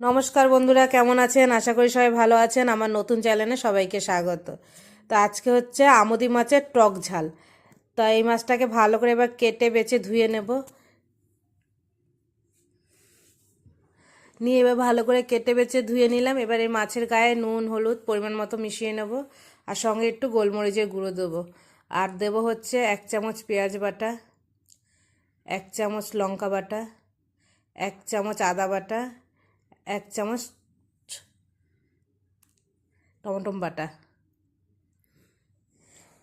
নমস্কার বন্ধুরা, কেমন আছেন? আশা করি সবাই ভালো আছেন। আমার নতুন চ্যানেলে সবাইকে স্বাগত। তো আজকে হচ্ছে আমুদি মাছের টক ঝাল। তো এই মাছটাকে ভালো করে এবার কেটে বেছে ধুয়ে নেব। নিয়ে এবার ভালো করে কেটে বেছে ধুয়ে নিলাম। এবার এই মাছের গায়ে নুন, হলুদ পরিমাণ মতো মিশিয়ে নেব। আর সঙ্গে একটু গোলমরিচের গুঁড়ো দেবো। আর দেব হচ্ছে এক চামচ পেঁয়াজ বাটা, এক চামচ লঙ্কা বাটা, এক চামচ আদা বাটা এক চামচ টমেটো বাটা।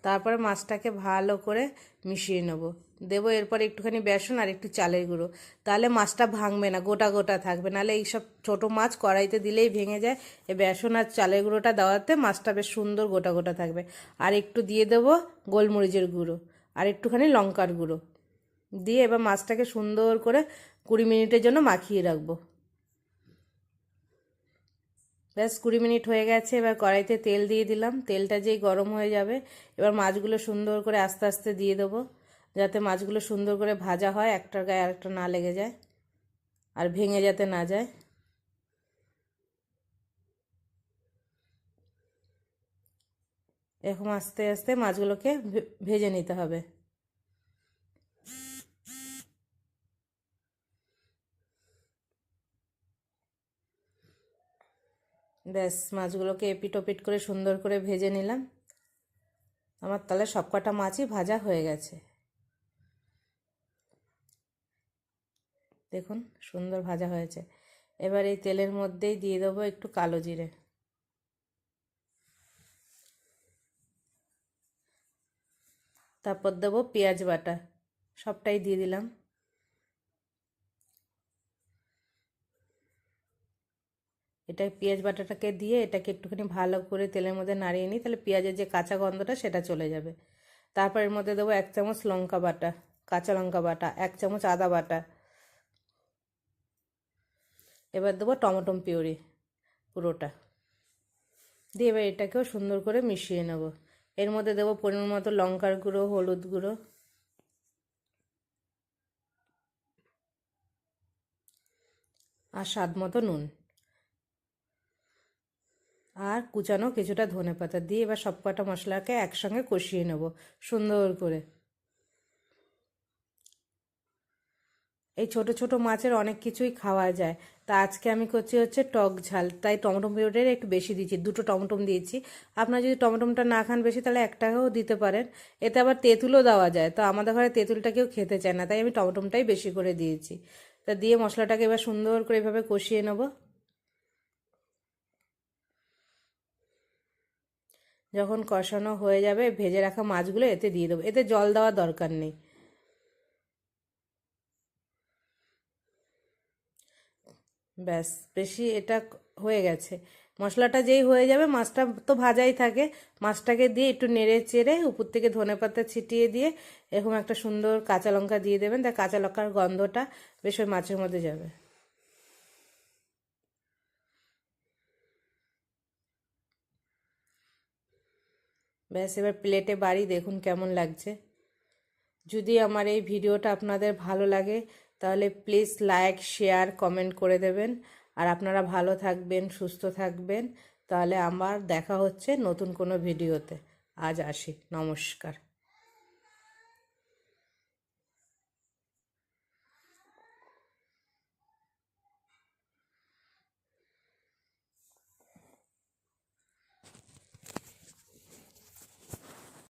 তারপরে মাছটাকে ভালো করে মিশিয়ে নেব। দেবো এরপর একটুখানি বেসন আর একটু চালের গুঁড়ো। তাহলে মাছটা ভাঙবে না, গোটা গোটা থাকবে। নাহলে এইসব ছোটো মাছ কড়াইতে দিলেই ভেঙে যায়। এ বেসন আর চালের গুঁড়োটা দেওয়াতে মাছটা বেশ সুন্দর গোটা গোটা থাকবে। আর একটু দিয়ে দেবো গোলমরিচের গুঁড়ো আর একটুখানি লঙ্কার গুঁড়ো। দিয়ে এবার মাছটাকে সুন্দর করে কুড়ি মিনিটের জন্য মাখিয়ে রাখব। ব্যাস কুড়ি মিনিট হয়ে গেছে, এবার কড়াইতে তেল দিয়ে দিলাম। তেলটা যেই গরম হয়ে যাবে, এবার মাছগুলো সুন্দর করে আস্তে আস্তে দিয়ে দেবো, যাতে মাছগুলো সুন্দর করে ভাজা হয়, একটার গায়ে আরেকটা না লেগে যায়, আর ভেঙে যাতে না যায়। এরকম আস্তে আস্তে মাছগুলোকে ভেজে নিতে হবে। ব্যাস, মাছগুলোকে এপিট ওপিট করে সুন্দর করে ভেজে নিলাম। আমার তাহলে সব কটা মাছই ভাজা হয়ে গেছে। দেখুন, সুন্দর ভাজা হয়েছে। এবার এই তেলের মধ্যেই দিয়ে দেবো একটু কালো জিরে। তারপর দেবো পেঁয়াজ বাটা। সবটাই দিয়ে দিলাম। এটা পেঁয়াজ বাটাটাকে দিয়ে এটাকে একটুখানি ভালো করে তেলের মধ্যে নাড়িয়ে নিই তাহলে পেঁয়াজের যে কাঁচা গন্ধটা সেটা চলে যাবে। তারপর এর মধ্যে দেবো এক চামচ লঙ্কা বাটা, কাঁচা লঙ্কা বাটা, এক চামচ আদা বাটা। এবার দেবো টমেটো পিউরি পুরোটা। দিয়ে এবার এটাকেও সুন্দর করে মিশিয়ে নেব। এর মধ্যে দেবো পরিমাণ মতো লঙ্কার গুঁড়ো, হলুদ গুঁড়ো। আর স্বাদ মতো নুন। আর কুচানো কিছুটা ধনে পাতা দিয়ে এবার সব কটা মশলাকে একসঙ্গে কষিয়ে নেব, সুন্দর করে। এই ছোট ছোট মাছের অনেক কিছুই খাওয়া যায়। তা আজকে আমি করছি হচ্ছে টক ঝাল, তাই টমেটো পিউরিটা একটু বেশি দিয়েছি দুটো টমেটো দিয়েছি। আপনার যদি টমেটোটা না খান বেশি, তাহলে একটাকেও দিতে পারেন। এতে আবার তেঁতুলও দেওয়া যায়, তো আমাদের ঘরে তেঁতুলটা কেউ খেতে চায় না, তাই আমি টমেটোটাই বেশি করে দিয়েছি। তা দিয়ে মশলাটাকে এবার সুন্দর করে এভাবে কষিয়ে নেব। যখন কষানো হয়ে যাবে, ভেজে রাখা মাছগুলো এতে দিয়ে দেবো। এতে জল দেওয়ার দরকার নেই। ব্যাস, বেশি এটা হয়ে গেছে। মশলাটা যেই হয়ে যাবে, মাছটা তো ভাজাই থাকে। মাছটাকে দিয়ে একটু নেড়ে চেড়ে উপর থেকে ধনে পাতা ছিটিয়ে দিয়ে এরকম একটা সুন্দর কাঁচা লঙ্কা দিয়ে দেবেন। তা কাঁচা লঙ্কার গন্ধটা বেশ ওই মাছের মধ্যে যাবে। ব্যাস, এবার প্লেটে বাড়ি দেখুন কেমন লাগছে। যদি আমার এই ভিডিওটা আপনাদের ভালো লাগে, তাহলে প্লিজ লাইক, শেয়ার, কমেন্ট করে দেবেন। আর আপনারা ভালো থাকবেন, সুস্থ থাকবেন, তাহলে আমার দেখা হচ্ছে নতুন কোনো ভিডিওতে। আজ আসি, নমস্কার।